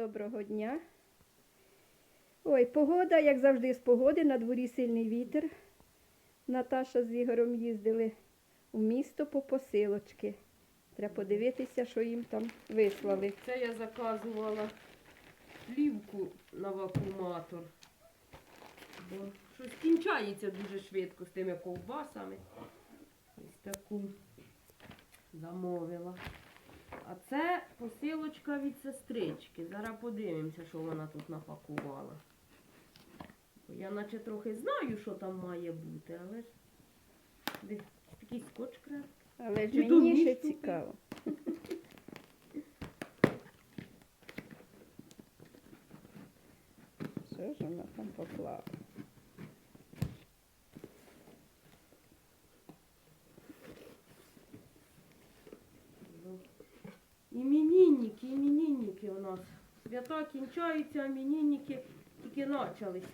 доброго дня. Ой, погода, як завжди, з погоди, на дворі сильний вітер. Наташа з Ігорем їздили у місто по посилочки. Треба подивитися, що їм там вислали. Це я заказувала плівку на вакууматор. Бо щось кінчається дуже швидко з тими ковбасами. Ось таку замовила. А це посилочка від сестрички. Зараз подивимося, що вона тут напакувала. Я наче трохи знаю, що там має бути, але ж де такий скотч крепкий. Але ж мені ще цікаво. Що ж вона там поклала? Ну, Іменинники, іменинники у нас. Свята кінчаються, а іменинники тільки почались.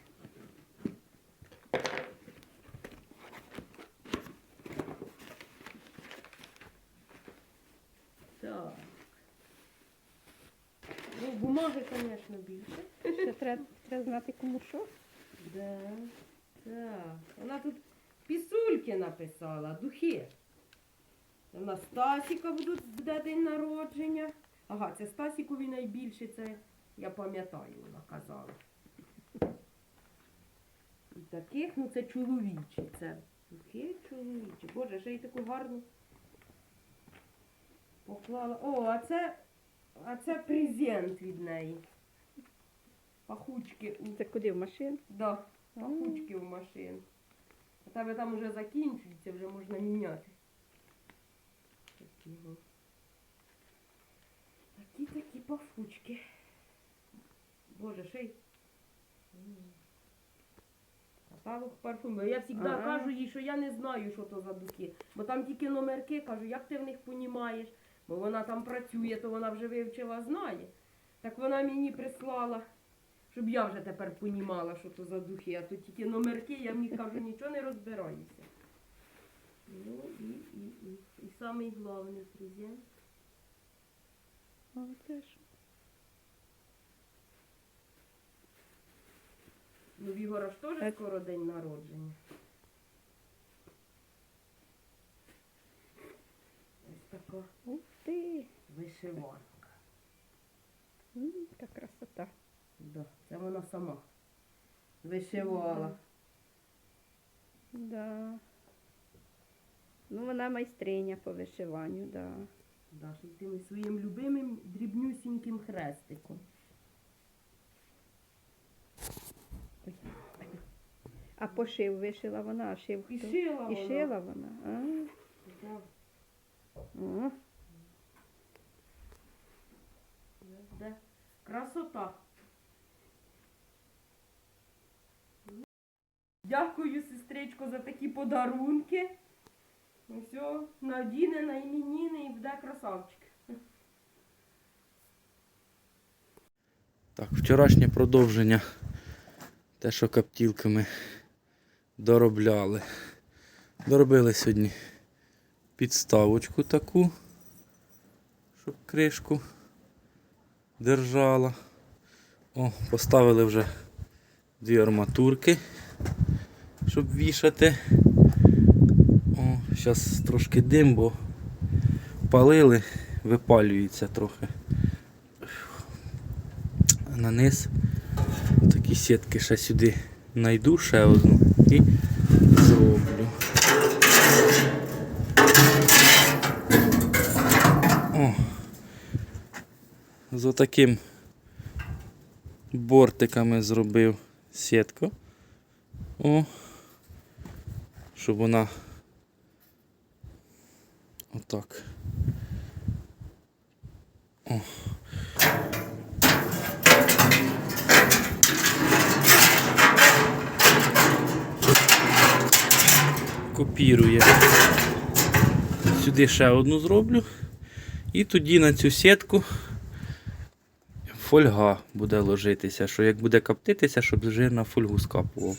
Так. Ну, бумаги, звісно, більше. Ще треба, треба знати, кому що. Да. Так. Вона тут пісульки написала, духи. Нас Стасіка буде, буде день народження. Ага, це Стасікові найбільше, це я пам'ятаю, вона казала. І таких, ну це чоловічі. Це духи чоловічі. Боже, ще й таку гарну поклала. О, а це, а це презент від неї. Пахучки Це куди в машину? Да, пахучки в машин. А тебе там уже закінчується, вже можна міняти. Такі, такі такі пахучки. Боже, ще й. М. Парфумів. Я завжди Ага. кажу їй, що я не знаю, що то за духи. Бо там тільки номерки, кажу, як ти в них понімаєш? Бо вона там працює, то вона вже вивчила, знає. Так вона мені прислала, щоб я вже тепер понімала, що то за духи, а то тільки номерки, я мені кажу, нічого не розбираюся. Ну і, і, і. І самий головний презент. О, це ж. Ну, в Ігора ж теж скоро день народження. Ось така Ух ти! вишиванка. М, Яка красота. Да, це вона сама вишивала. Да. Ну, вона майстриня по вишиванню, да. Да, й тим своїм любимим дрібнюсіньким хрестиком. Ой, А пошив вишила вона, а шив хто? І шила І вона. шила вона. А, Да, о, да. Красота. Дякую, сестричко, за такі подарунки. Ну все, надіне на іменіни і буде красавчик. Так, вчорашнє продовження. Те, що каптілками доробляли. Доробили сьогодні підставочку таку, щоб кришку держала. О, поставили вже дві арматурки, щоб вішати. О, зараз трошки дим, бо палили, випалюється трохи на низ. Такі сітки ще сюди знайду ще одну і зроблю. О, з отаким бортиками зробив сітку. О, щоб вона отак. О. копірує. Сюди ще одну зроблю. І тоді на цю сітку фольга буде ложитися, що як буде коптитися, щоб жир на фольгу скапував.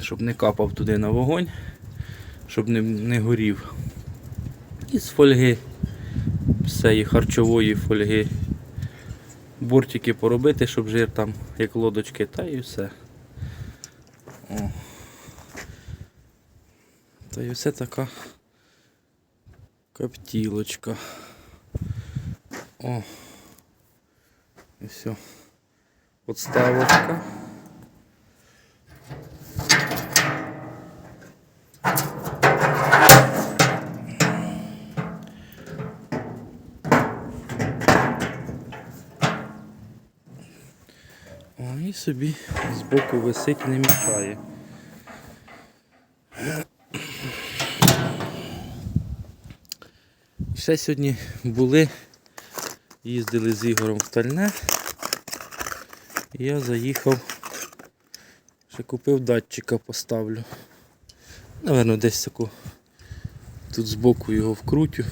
Щоб не капав туди на вогонь, щоб не, не горів. І з фольги, цієї харчової фольги бортики поробити, щоб жир там, як лодочки, та і все. Та і все така коптілочка. О. І все. Подставочка. О, і собі збоку висить, не мішає. Ще сьогодні були, їздили з Ігорем в Тальне. І я заїхав, ще купив датчика, поставлю. Наверно, десь таку тут збоку його вкрутю.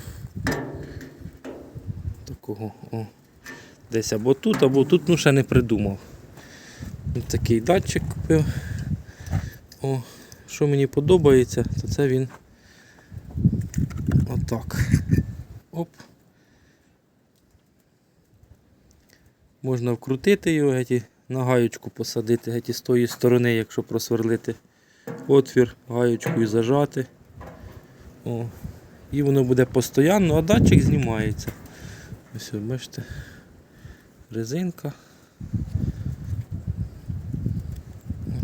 Такого, о. Десь або тут, або тут, ну ще не придумав. Такий датчик купив. О, що мені подобається, то це він отак. Можна вкрутити його, геть, на гаючку посадити, геть з тої сторони, якщо просверлити отвір, гаючку і зажати. О. І воно буде постійно, а датчик знімається. Ось, бачите, резинка.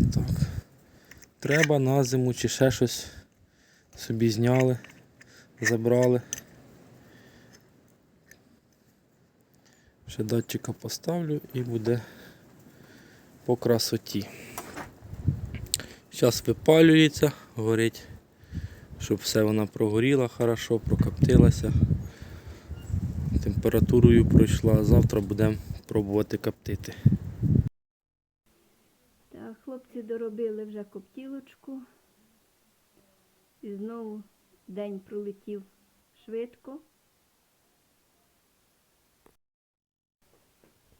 Отак. Треба на зиму чи ще щось собі зняли, забрали. Ще датчика поставлю і буде по красоті. Зараз випалюється, горить, щоб все вона прогоріла хорошо, прокоптилася. Температурою пройшла, завтра будемо пробувати коптити. Так, хлопці доробили вже коптілочку. І знову день пролетів швидко.